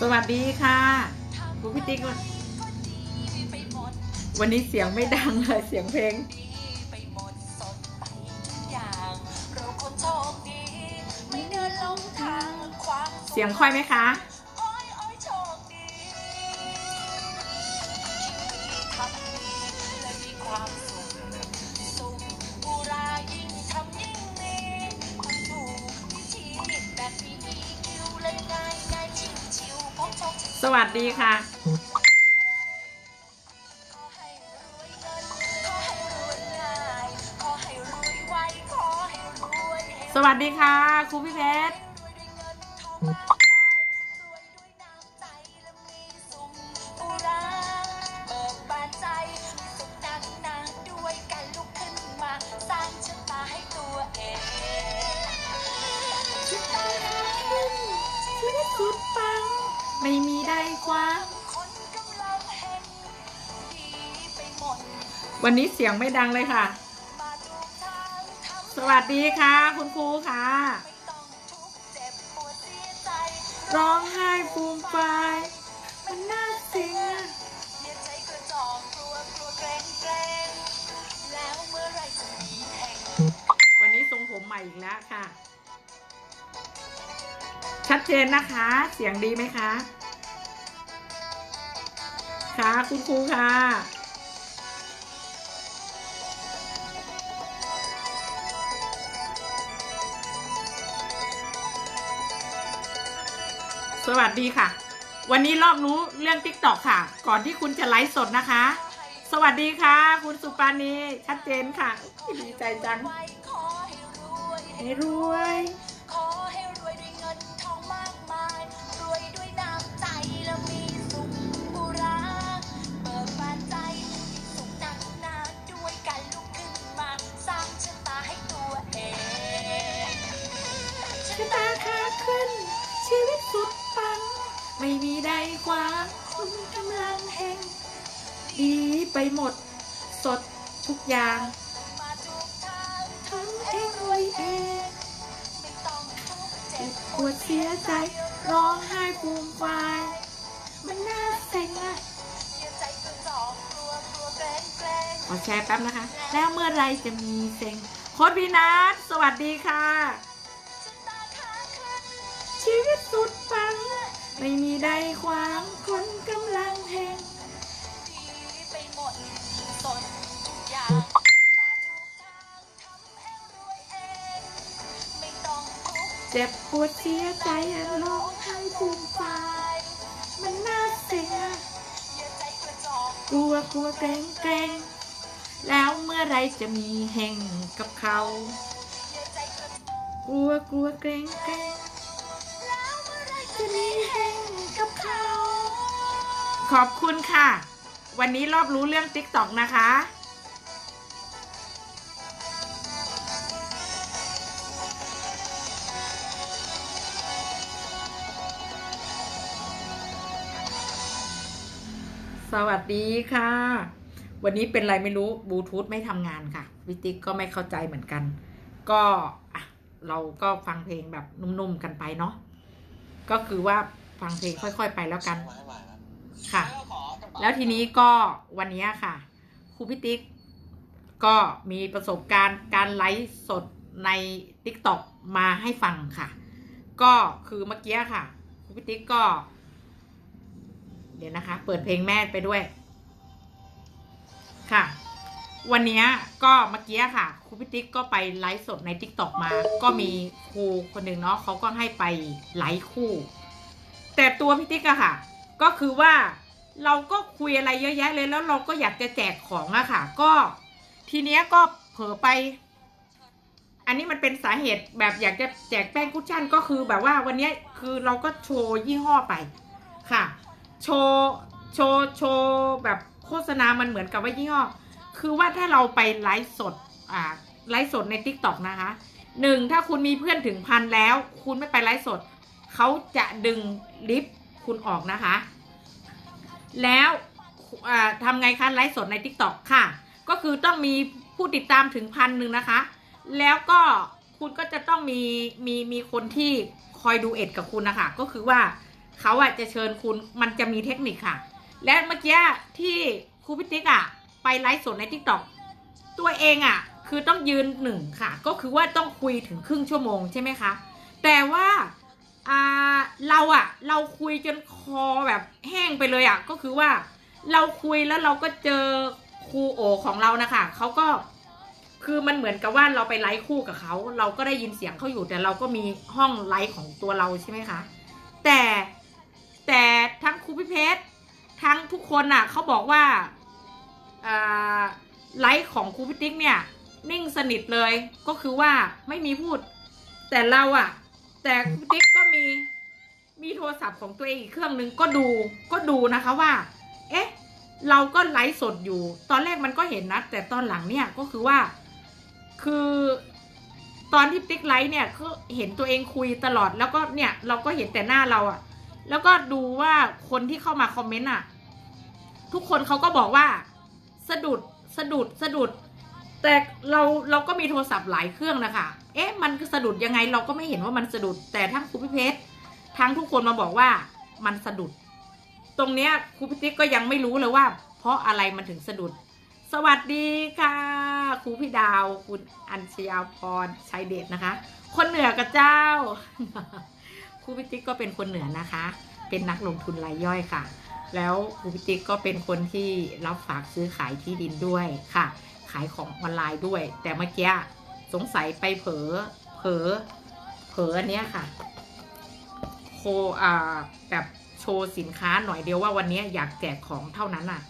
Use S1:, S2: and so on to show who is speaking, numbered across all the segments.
S1: สวัสดีค่ะคุณพี่ติ๊กวันนี้เสียงไม่ดังเลยเสียงเพลง
S2: เสี
S1: ยงค่อยไหมคะ
S2: รวยให้
S1: สวัสดีค่ะครูพี่เพชร
S2: สุด้วยการลุกขึ้นมาสร้างชะตาให้ตัวเองชะตาขึ้น
S1: ชีวิตสุดปัง ไม่มีได้ความ
S2: คนกำลังเห็นดีไปหมด
S1: วันนี้เสียงไม่ดังเลยค่ะ
S2: มาดูทางทำ
S1: สวัสดีค่ะ คุณครูค่ะ
S2: ไม่ต้องทุกข์เจ็บปวดเสียใจ
S1: ร้องไห้ฟูมฟายมันน่าเสีย
S2: อย่าใจกระจอกกลัวกลัวเกรงเกรงแล้วเมื่อไรจะมีแห่ง
S1: วันนี้ทรงผมใหม่อีกแล้วค่ะ ชัดเจนนะคะ เสียงดีไหมคะ ค่ะคุณครูค่ะ สวัสดีค่ะ วันนี้รอบรู้เรื่องติ๊กตอกค่ะ ก่อนที่คุณจะไลฟ์สดนะคะ สวัสดีค่ะ คุณสุปานีชัดเจนค่ะ ดีใจจัง
S2: ไว้ขอให้รวย
S1: ใจ
S2: ร้อง
S1: ไห้ปูมปายมันน่าเซ็งอะ
S2: อย่าใจกระจอเกรงเกรง
S1: ขอแชร์แป๊บนะคะ แล้วเมื่อไรจะมีเซ็งโค้ดพีนัทสวัสดีค่ะ
S2: ชี
S1: วิตสุดปัง ไม่มีใดความคนกำลังแหง
S2: เจ็
S1: บปวดเสียใจร้องไห้ฟูมฟายมันน่าเสีย
S2: ใจก
S1: ลัวกลัวเกรงเกรงแล้วเมื่อไรจะมีแห่งกับเขา
S2: ก
S1: ลัวกลัวเกรงเกรง
S2: แล้วเมื่อไรจะมี
S1: มีแห่งกับเขา ขอบคุณค่ะ วันนี้รอบรู้เรื่องติ๊กต็อกนะคะ สวัสดีค่ะ วันนี้เป็นไรไม่รู้บลูทูธไม่ทำงานค่ะวิติกก็ไม่เข้าใจเหมือนกัน ก็เราก็ฟังเพลงแบบนุ่มๆกันไปเนาะก็คือว่าฟังเพลงค่อย ๆ ไปแล้วกันค่ะ แล้วทีนี้ก็วันนี้ค่ะครูพิติกก็มีประสบการณ์การไลฟ์สดใน t ิ k t o k มาให้ฟังค่ะ ก็คือเมื่อกี้ค่ะครูพิติกก็ เดี๋ยวนะคะ เปิดเพลงแม่ไปด้วย ค่ะ วันนี้ก็เมื่อกี้ค่ะครูพิติกก็ไปไลฟ์สดใน t ิ k t o k มา ก็มีครูคนหนึ่งเนาะเขาก็ให้ไปไลฟ์คู่ แต่ตัวพิติกอะค่ะ ก็คือว่าเราก็คุยอะไรเยอะแยะเลยแล้วเราก็อยากจะแจกของอะค่ะ ก็ทีเนี้ยก็เผลอไป อันนี้มันเป็นสาเหตุแบบอยากจะแจกแป้งคุชชั่นก็คือแบบว่าวันนี้คือเราก็โชว์ยี่ห้อไปค่ะ โชว์โชว์โชว์แบบโฆษณามันเหมือนกับว่ายี่ห้อคือว่าถ้าเราไปไลฟ์สดอ่าไลฟ์สดใน t ิ k t o k นะคะหนึ่งถ้าคุณมีเพื่อนถึงพันแล้ว คุณไม่ไปไลฟ์สด เขาจะดึงลิฟต์คุณออกนะคะ แล้วอ่าทำไงคะไลฟ์สดใน t ิ k t o k ค่ะ ก็คือต้องมีผู้ติดตามถึงพันหนึ่งนะคะ แล้วก็คุณก็จะต้องมีมีมีคนที่คอยดูเอ็ดกับคุณนะคะ ก็คือว่า เขาอะจะเชิญคุณมันจะมีเทคนิคค่ะ และเมื่อกี้ที่ครูพิติกอะไปไลฟ์สดในทิกตอกตัวเองอะคือต้องยืนหนึ่งค่ะ ก็คือว่าต้องคุยถึงครึ่งชั่วโมงใช่ไหมคะแต่ว่าอ่าเราอะเราคุยจนคอแบบแห้งไปเลยอะก็คือว่าเราคุยแล้วเราก็เจอครูโอของเรานะคะเขาก็คือมันเหมือนกับว่าเราไปไลฟ์คู่กับเขา เราก็ได้ยินเสียงเขาอยู่แต่เราก็มีห้องไลฟ์ของตัวเราใช่ไหมคะ แต่ แต่ทั้งครูพิเพชรทั้งทุกคนน่ะเขาบอกว่าไลฟ์ของครูพิติ๊กเนี่ย นิ่งสนิทเลยก็คือว่าไม่มีพูด แต่เราอะ แต่ครูพิติ๊กก็มีมีโทรศัพท์ของตัวเองอีกเครื่องหนึ่งก็ดูก็ดูนะคะว่า เอ๊ะ เราก็ไลฟ์สดอยู่ ตอนแรกมันก็เห็นนะ แต่ตอนหลังเนี่ยก็คือว่า คือตอนที่ติ๊กไลฟ์เนี่ยก็เห็นตัวเองคุยตลอดแล้วก็เนี่ยเราก็เห็นแต่หน้าเราอะ แล้วก็ดูว่าคนที่เข้ามาคอมเมนต์อะ ทุกคนเขาก็บอกว่า สะดุดสะดุดสะดุด แต่เราเราก็มีโทรศัพท์หลายเครื่องนะคะ เอ๊ะ มันสะดุดยังไงเราก็ไม่เห็นว่ามันสะดุด แต่ทั้งครูพิเพชรทั้งทุกคนมาบอกว่ามันสะดุด ตรงเนี้ยครูพิติ๊กก็ยังไม่รู้เลยว่า เพราะอะไรมันถึงสะดุด สวัสดีค่ะครูพี่ดาว คุณอัญชยาพรชัยเดชนะคะ คนเหนือกับเจ้า รูพิติ๊กก็เป็นคนเหนือนะคะ เป็นนักลงทุนรายย่อยค่ะ แล้วครูพิติ๊กก็เป็นคนที่รับฝากซื้อขายที่ดินด้วยค่ะ ขายของออนไลน์ด้วย แต่เมื่อกี้สงสัยไปเผลอเผลอเผลออันเนี้ยค่ะ โคอ่าแบบโชว์สินค้าหน่อยเดียวว่าวันนี้อยากแจกของเท่านั้นอะ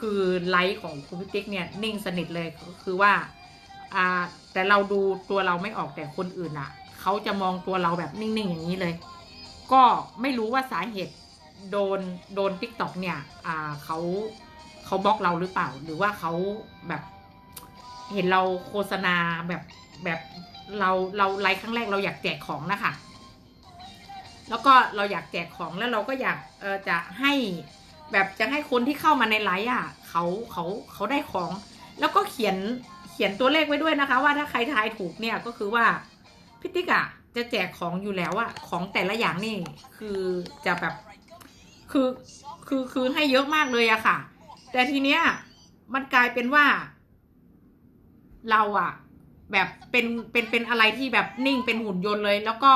S1: คือไลฟ์ของคุณพิติ๊กเนี่ยนิ่งสนิทเลยคือว่าอ่าแต่เราดูตัวเราไม่ออกแต่คนอื่นอะ เขาจะมองตัวเราแบบนิ่งๆอย่างนี้เลย ก็ไม่รู้ว่าสาเหตุโดนโดนทิกตอกเนี่ยเขาเขาบล็อกเราหรือเปล่า หรือว่าเขาแบบเห็นเราโฆษณาแบบแบบเราเราไลฟ์ครั้งแรกเราอยากแจกของนะคะแล้วก็เราอยากแจกของแล้วเราก็อยากเออจะให้แบบจะให้คนที่เข้ามาในไลฟ์อะเขาเขาเขาได้ของ แล้วก็เขียนเขียนตัวเลขไว้ด้วยนะคะ ว่าถ้าใครทายถูกเนี่ยก็คือว่าพิติกอะ จะแจกของอยู่แล้วอะของแต่ละอย่างนี่คือจะแบบคือคือคือให้เยอะมากเลยอะค่ะ แต่ทีเนี้ยมันกลายเป็นว่า เราอะแบบเป็นเป็นเป็นอะไรที่แบบนิ่งเป็นหุ่นยนต์เลย แล้วก็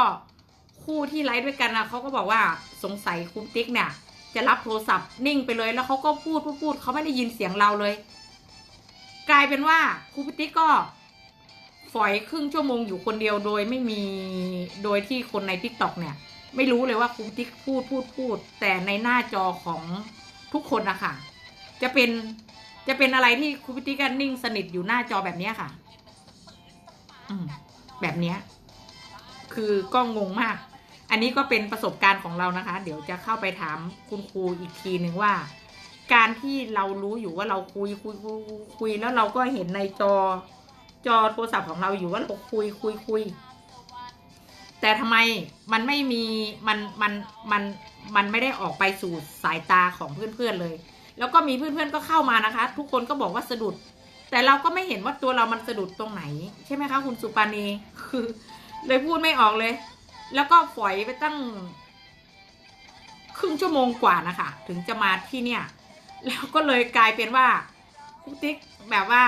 S1: คู่ที่ไลฟ์ด้วยกันนะเขาก็บอกว่าสงสัยคุณติ๊กเนี่ย จะรับโทรศัพท์นิ่งไปเลยแล้วเขาก็พูดพูดพูดเขาไม่ได้ยินเสียงเราเลย กลายเป็นว่าครูติ๊กก็ ฝอยครึ่งชั่วโมงอยู่คนเดียวโดยไม่มีโดยที่คนในทิกตอกเนี่ย ไม่รู้เลยว่าครูพิติ๊กพูดพูดพูด แต่ในหน้าจอของทุกคนนะคะจะเป็นจะเป็นอะไรที่ครูพิติ๊กก็นิ่งสนิทอยู่หน้าจอแบบนี้ค่ะ อืมแบบนี้คือก็งงมาก อันนี้ก็เป็นประสบการณ์ของเรานะคะ เดี๋ยวจะเข้าไปถามคุณครูอีกทีหนึ่งว่า การที่เรารู้อยู่ว่าเราคุยคุยคุยคุยคุยแล้วเราก็เห็นในจอ จอโทรศัพท์ของเราอยู่ว่าเราคุยคุยคุยแต่ทำไมมันไม่มีมันมันมันมันไม่ได้ออกไปสู่สายตาของเพื่อนๆเลย แล้วก็มีเพื่อนๆก็เข้ามานะคะ ทุกคนก็บอกว่าสะดุด แต่เราก็ไม่เห็นว่าตัวเรามันสะดุดตรงไหน ใช่ไหมคะคุณสุปานีคือเลยพูดไม่ออกเลย แล้วก็ฝอยไปตั้ง ครึ่งชั่วโมงกว่านะคะ ถึงจะมาที่เนี่ย แล้วก็เลยกลายเป็นว่าคุกติ๊กแบบว่า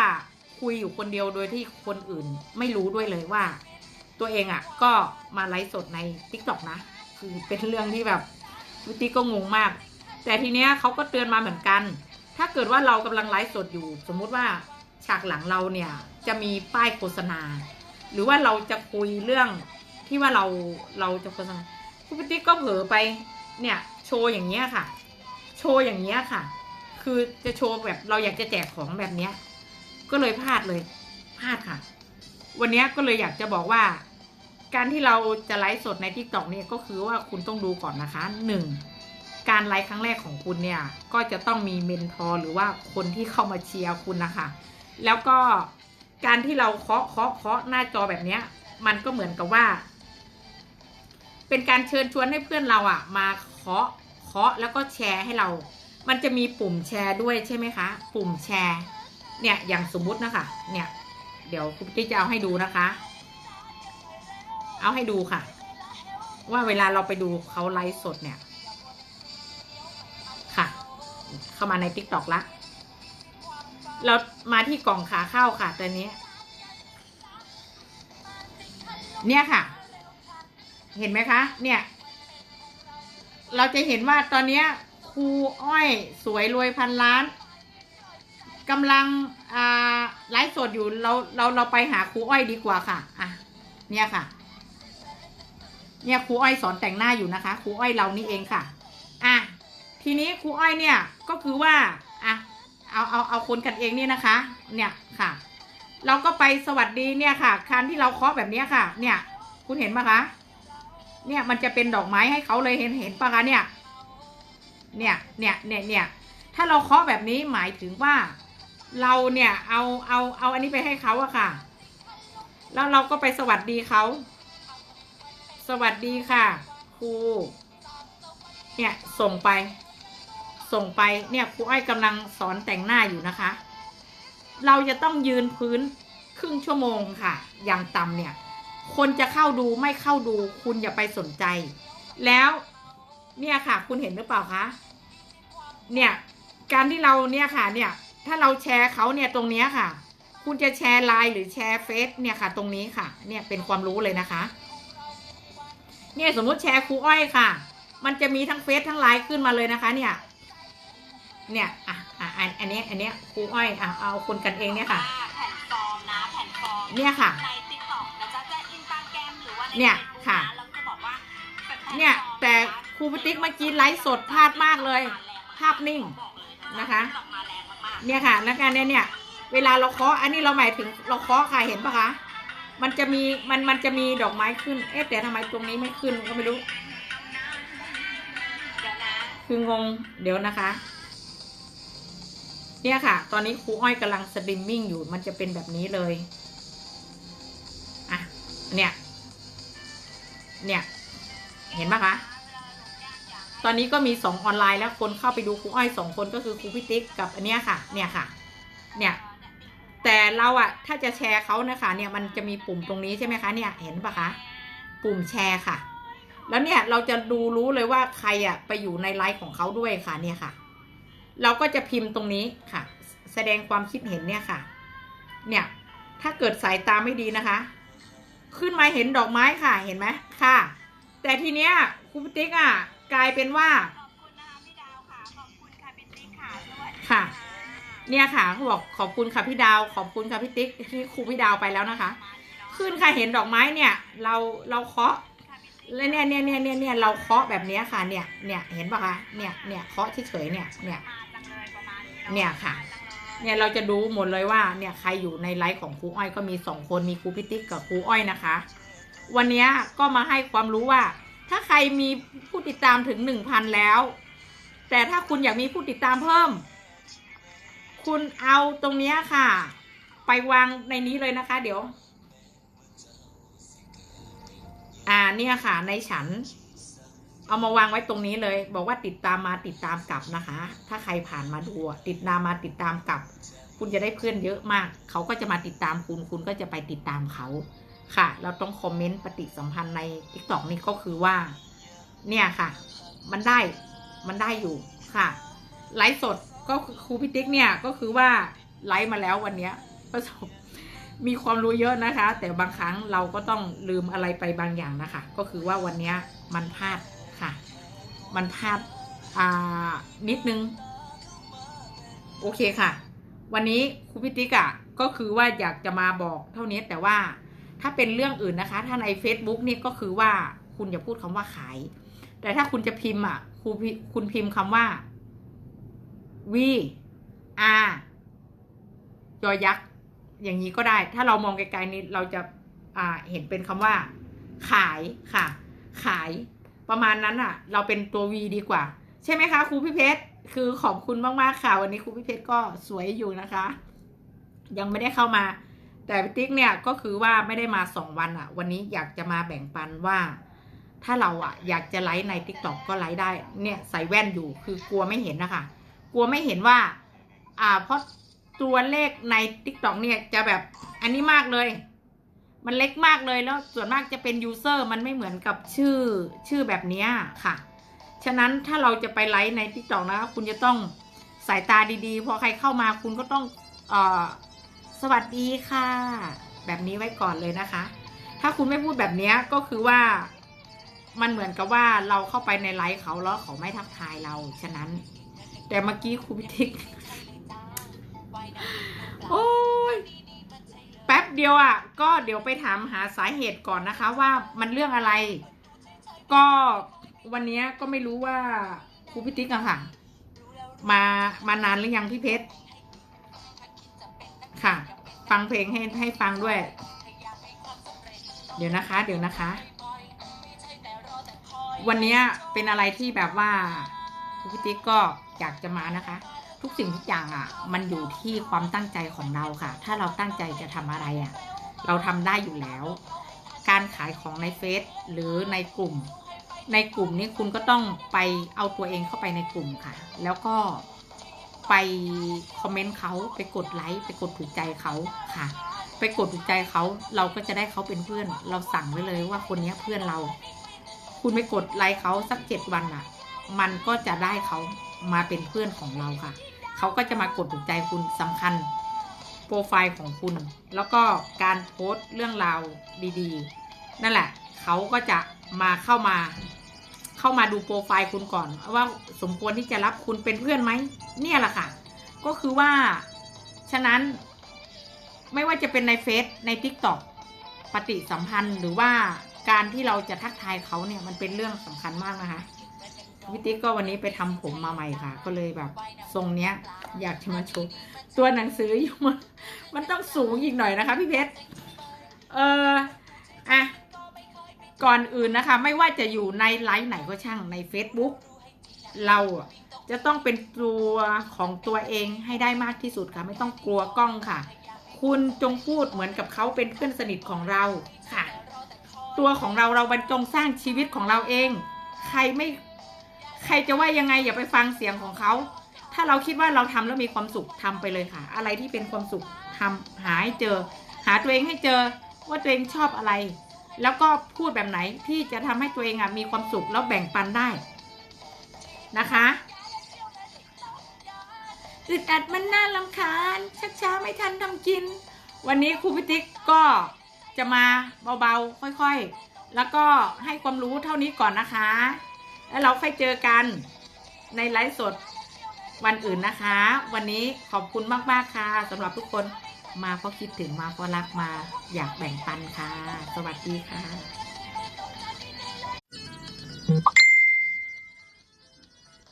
S1: คุยอยู่คนเดียวโดยที่คนอื่นไม่รู้ด้วยเลยว่า ตัวเองอะ่ะ ก็มาไลฟ์สดในทิกตอกนะ คือเป็นเรื่องที่แบบคุกติ๊กก็งงมาก แต่ทีเนี้ยเขาก็เตือนมาเหมือนกัน ถ้าเกิดว่าเรากำลังไลฟ์สดอยู่ สมมุติว่าฉากหลังเราเนี่ยจะมีป้ายโฆษณา หรือว่าเราจะคุยเรื่องที่ว่าเราเราจะโฆษณาคุณพิติ๊กก็เผลอไปเนี่ยโชว์อย่างเงี้ยค่ะ โชว์อย่างเงี้ยค่ะ คือจะโชว์แบบเราอยากจะแจกของแบบเนี้ย ก็เลยพลาดเลยพลาดค่ะ วันนี้ก็เลยอยากจะบอกว่า การที่เราจะไลฟ์สดในทิกตอกเนี่ยก็คือว่าคุณต้องดูก่อนนะคะหนึ่งการไลฟ์ครั้งแรกของคุณเนี่ย ก็จะต้องมีเมนทอร์หรือว่าคนที่เข้ามาเชียร์คุณนะคะ แล้วก็การที่เราเคาะเคาะเคาะหน้าจอแบบเนี้ย มันก็เหมือนกับว่า เป็นการเชิญชวนให้เพื่อนเราอะมาเคาะเคาะแล้วก็แชร์ให้เรา มันจะมีปุ่มแชร์ด้วยใช่ไหมคะ ปุ่มแชร์ เนี่ยอย่างสมมุตินะคะ เนี่ย เดี๋ยวคุณพี่จะเอาให้ดูนะคะ เอาให้ดูค่ะ ว่าเวลาเราไปดูเขาไลฟ์สดเนี่ย ค่ะ เข้ามาใน t ิ k t o k ละเรามาที่กล่องขาเข้าค่ะตอนนี้ เนี่ยค่ะ เห็นไหมคะ เนี่ย เราจะเห็นว่าตอนนี้ครูอ้อยสวยรวยพันล้าน กำลังไลฟ์สดอยู่เราเราเราไปหาครูอ้อยดีกว่าค่ะ อะ เนี่ยค่ะ เนี่ยครูอ้อยสอนแต่งหน้าอยู่นะคะครูอ้อยเรานี่เองค่ะ อะทีนี้ครูอ้อยเนี่ยก็คือว่าอะเอาเอาเอาคนกันเองเนี่ยนะคะ เนี่ยค่ะ เราก็ไปสวัสดีเนี่ยค่ะการที่เราเคาะแบบนี้ค่ะ เนี่ย คุณเห็นปะคะ เนี่ยมันจะเป็นดอกไม้ให้เขาเลยเห็นเห็นปะคะเนี่ย เนี่ยเนี่ยเนี่ยเนี่ยถ้าเราเคาะแบบนี้หมายถึงว่า เราเนี่ยเอาเอาเอาอันนี้ไปให้เขาอะค่ะ แล้วเราก็ไปสวัสดีเขา สวัสดีค่ะครูเนี่ยส่งไป ส่งไปเนี่ยครูอ้อยกำลังสอนแต่งหน้าอยู่นะคะ เราจะต้องยืนพื้นครึ่งชั่วโมงค่ะ อย่างต่ำเนี่ย คนจะเข้าดูไม่เข้าดู คุณอย่าไปสนใจ แล้วเนี่ยค่ะ คุณเห็นหรือเปล่าคะเนี่ย การที่เราเนี่ยค่ะเนี่ย ถ้าเราแชร์เขาเนี่ยตรงเนี้ยค่ะ คุณจะแชร์ไลน์หรือแชร์เฟซเนี่ยค่ะ ตรงนี้ค่ะ เนี่ยเป็นความรู้เลยนะคะ เนี่ยสมมุติแชร์ครูอ้อยค่ะ มันจะมีทั้งเฟซทั้งไลน์ขึ้นมาเลยนะคะ เนี่ย เนี่ยอะอะอันอันนี้อันเนี้ยครูอ้อยอะเอาคนกันเองเนี่ยค่ะ
S2: แผ่นฟอร์มนะแผ่นฟอร์ม
S1: เนี่ยค่ะ
S2: ในติ๊กต็อกนะจ๊ะจะอินสตาแกรมหรือว่าใน
S1: เนี่ย
S2: Facebook
S1: ค่ะ
S2: นแล้วก็บอกว่าเป็นแผ่
S1: เนี่ย
S2: ฟอร์ม
S1: แต่ครูปติ๊กเมื่อกี้ไลฟ์สดพลาดมากเลย ภาพนิ่ง
S2: บอกเลย
S1: นะคะ เนี่ยค่ะแล้วการเนี่ยเนี่ยเวลาเราเคาะอันนี้เราหมายถึงเราเคาะค่ะเห็นปะคะมันจะมีมันมันจะมีดอกไม้ขึ้น เอ๊ะแต่ทำไมตรงนี้ไม่ขึ้นก็ไม่รู้คืองงเดี๋ยวนะคะ เนี่ยค่ะ ตอนนี้ครูอ้อยกำลังสตรีมมิ่งอยู่มันจะเป็นแบบนี้เลยอะเนี่ย เนี่ย เห็นปะคะ ตอนนี้ก็มีสองออนไลน์แล้วคนเข้าไปดูครูอ้อยสองคนก็คือครูพิติ๊กกับอันเนี้ยค่ะเนี่ยค่ะเนี่ยแต่เราอะถ้าจะแชร์เขานะคะเนี่ยมันจะมีปุ่มตรงนี้ใช่ไหมคะเนี่ยเห็นปะคะปุ่มแชร์ค่ะ แล้วเนี่ยเราจะดูรู้เลยว่าใครอะไปอยู่ในไลฟ์ของเขาด้วยค่ะเนี่ยค่ะ เราก็จะพิมพ์ตรงนี้ค่ะ แสดงความคิดเห็นเนี่ยค่ะ เนี่ยถ้าเกิดสายตาไม่ดีนะคะ ขึ้นมาเห็นดอกไม้ค่ะเห็นไหมค่ะ แต่ทีเนี้ยครูพิติ๊กอะ กลายเป็นว่า
S2: ขอบคุณนะคะพี่ดาวค่ะขอบคุณค่ะพี่ติ๊กค่ะสวัสดี
S1: ค่ะ เนี่ยค่ะเขาบอกขอบคุณค่ะพี่ดาวขอบคุณค่ะพี่ติ๊กที่ครูพี่ดาวไปแล้วนะคะขึ้นค่ะเห็นดอกไม้เนี่ย เราเราเคาะแล้วเนี่ยเนี่ยเนี่ยเนี่ยเนี่ยเราเคาะแบบเนี้ยค่ะเนี่ยเนี่ยเห็นปะคะเนี่ยเนี่ยเคาะเฉยๆเนี่ยเนี่ย
S2: มาจังเลยประมาณนี้
S1: เนี่ยค่ะ เนี่ยเราจะดูหมดเลยว่าเนี่ยใครอยู่ในไลฟ์ของครูอ้อยก็มีสองคนมีครูพิติ๊กกับครูอ้อยนะคะ วันเนี้ยก็มาให้ความรู้ว่า ถ้าใครมีผู้ติดตามถึงหนึ่งพันแล้ว แต่ถ้าคุณอยากมีผู้ติดตามเพิ่ม คุณเอาตรงนี้ค่ะ ไปวางในนี้เลยนะคะ เดี๋ยว อ่าเนี่ยค่ะ ในฉัน เอามาวางไว้ตรงนี้เลย บอกว่าติดตามมาติดตามกลับนะคะ ถ้าใครผ่านมาดูติดตามมาติดตามกลับ คุณจะได้เพื่อนเยอะมาก เขาก็จะมาติดตามคุณ คุณก็จะไปติดตามเขา ค่ะ เราต้องคอมเมนต์ปฏิสัมพันธ์ใน t ิ k t o k นี่ก็คือว่า เนี่ยค่ะ มันได้มันได้อยู่ค่ะไลฟ์สดก็ครูพิติ๊กเนี่ยก็คือว่าไลฟ์มาแล้ววันเนี้ยประสบมีความรู้เยอะนะคะ แต่บางครั้งเราก็ต้องลืมอะไรไปบางอย่างนะคะ ก็คือว่าวันนี้มันพลาดค่ะ มันพลาดอ่านิดนึง โอเคค่ะ วันนี้ครูพิติกอะก็คือว่าอยากจะมาบอกเท่านี้แต่ว่า ถ้าเป็นเรื่องอื่นนะคะ ถ้าใน Facebook นี่ก็คือว่าคุณอย่าพูดคำว่าขาย แต่ถ้าคุณจะพิมพ์อะครูพิคุณพิมพ์คำว่า V R ยอยักษ์อย่างนี้ก็ได้ ถ้าเรามองไกลๆนี้เราจะอ่าเห็นเป็นคำว่า ขายค่ะ ขายประมาณนั้นอะ เราเป็นตัว V ดีกว่า ใช่ไหมคะครูพี่เพชรคือขอบคุณมากๆค่ะ วันนี้ครูพี่เพชรก็สวยอยู่นะคะ ยังไม่ได้เข้ามา แต่ติ๊กเนี่ยก็คือว่าไม่ได้มาสองวันอะวันนี้อยากจะมาแบ่งปันว่า ถ้าเราอะอยากจะไลฟ์ใน t ิ k t o k ก็ไลฟ์ได้ เนี่ยใส่แว่นอยู่คือกลัวไม่เห็นนะคะ กลัวไม่เห็นว่า อ่าเพราะตัวเลขใน t ิ k t o k เนี่ยจะแบบอันนี้มากเลย มันเล็กมากเลยแล้วส่วนมากจะเป็นยูเซอร์มันไม่เหมือนกับชื่อชื่อแบบนี้ค่ะ ฉะนั้นถ้าเราจะไปไลฟ์ใน t ิ k t o k นะคะคุณจะต้องสายตาดีๆ พอใครเข้ามาคุณก็ต้องเออ สวัสดีค่ะ แบบนี้ไว้ก่อนเลยนะคะ ถ้าคุณไม่พูดแบบนี้ก็คือว่า มันเหมือนกับว่าเราเข้าไปในไลฟ์เขาแล้วเขาไม่ทักทายเรา ฉะนั้น แต่เมื่อกี้ครูพิทิกโอ้ยแป๊บเดียวอะ ก็เดี๋ยวไปถามหาสาเหตุก่อนนะคะ ว่ามันเรื่องอะไร ก็วันนี้ก็ไม่รู้ว่าครูพิติกอะค่ะ มามานานหรือยังพี่เพชร ค่ะ ฟังเพลงให้ให้ฟังด้วย เดี๋ยวนะคะ เดี๋ยวนะคะ วันนี้เป็นอะไรที่แบบว่าครูพิติกก็อยากจะมานะคะ ทุกสิ่งทุกอย่างอะ มันอยู่ที่ความตั้งใจของเราค่ะ ถ้าเราตั้งใจจะทำอะไรอะ เราทำได้อยู่แล้ว การขายของในเฟซหรือในกลุ่ม ในกลุ่มนี้คุณก็ต้องไปเอาตัวเองเข้าไปในกลุ่มค่ะ แล้วก็ ไปคอมเมนต์เขาไปกดไลค์ไปกดถูกใจเขาค่ะ ไปกดถูกใจเขาเราก็จะได้เขาเป็นเพื่อน เราสั่งไว้เลยว่าคนนี้เพื่อนเรา คุณไปกดไลค์เขาสักเจ็ดวันอะ มันก็จะได้เขามาเป็นเพื่อนของเราค่ะ เขาก็จะมากดถูกใจคุณสำคัญโปรไฟล์ของคุณ แล้วก็การโพสต์เรื่องราวดี ๆ นั่นแหละ เขาก็จะมาเข้ามา เข้ามาดูโปรไฟล์คุณก่อน ว่าสมควรที่จะรับคุณเป็นเพื่อนไหมเนี่ยแหละค่ะ ก็คือว่า ฉะนั้น ไม่ว่าจะเป็นในเฟซใน t ิ k t o k ปฏิสัมพันธ์หรือว่าการที่เราจะทักทายเขาเนี่ยมันเป็นเรื่องสำคัญมากนะคะวิติกก็วันนี้ไปทำผมมาใหม่ค่ะ ก็เลยแบบทรงเนี้ย อยากจะมาโชว์ตัวหนังสืออยู่มันมันต้องสูงอีกหน่อยนะคะ พี่เพชรเอออะ ก่อนอื่นนะคะ ไม่ว่าจะอยู่ในไลฟ์ไหนก็ช่างใน Facebook เราจะต้องเป็นตัวของตัวเองให้ได้มากที่สุดค่ะ ไม่ต้องกลัวกล้องค่ะ คุณจงพูดเหมือนกับเขาเป็นเพื่อนสนิทของเราค่ะ ตัวของเราเราบรรจงสร้างชีวิตของเราเอง ใครไม่ใครจะว่ายังไงอย่าไปฟังเสียงของเขา ถ้าเราคิดว่าเราทำแล้วมีความสุขทำไปเลยค่ะ อะไรที่เป็นความสุขทำหาให้เจอ หาตัวเองให้เจอว่าตัวเองชอบอะไร แล้วก็พูดแบบไหนที่จะทำให้ตัวเองอะมีความสุขแล้วแบ่งปันได้นะคะอึดอัดมันน่าลำคาญชักช้าไม่ทันทำกิน วันนี้ครูพิติกก็จะมาเบาๆค่อยๆ แล้วก็ให้ความรู้เท่านี้ก่อนนะคะ แล้วเราค่อยเจอกันในไลฟ์สดวันอื่นนะคะ วันนี้ขอบคุณมากๆค่ะสำหรับทุกคน มาเพราะคิดถึงมาเพราะรักมาอยากแบ่งปันค่ะ สวัสดีค่ะ